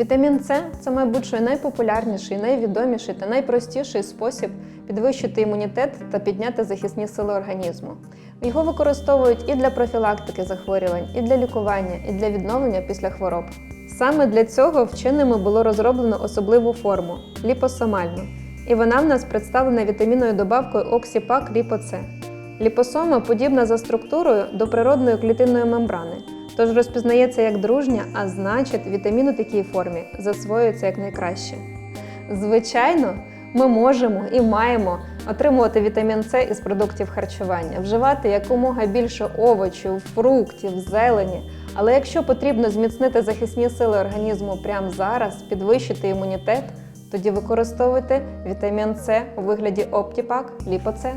Вітамін С це, мабуть, що найпопулярніший, найвідоміший та найпростіший спосіб підвищити імунітет та підняти захисні сили організму. Його використовують і для профілактики захворювань, і для лікування, і для відновлення після хвороб. Саме для цього вченими було розроблено особливу форму ліпосомальну, і вона в нас представлена вітамінною добавкою Оксіпак Ліпоце. Ліпосома подібна за структурою до природної клітинної мембрани, тож розпізнається як дружня, а значить, вітамін у такій формі засвоюється якнайкраще. Звичайно, ми можемо і маємо отримувати вітамін С із продуктів харчування, вживати якомога більше овочів, фруктів, зелені. Але якщо потрібно зміцнити захисні сили організму прямо зараз, підвищити імунітет, тоді використовуйте вітамін С у вигляді Оптіпак Ліпоце.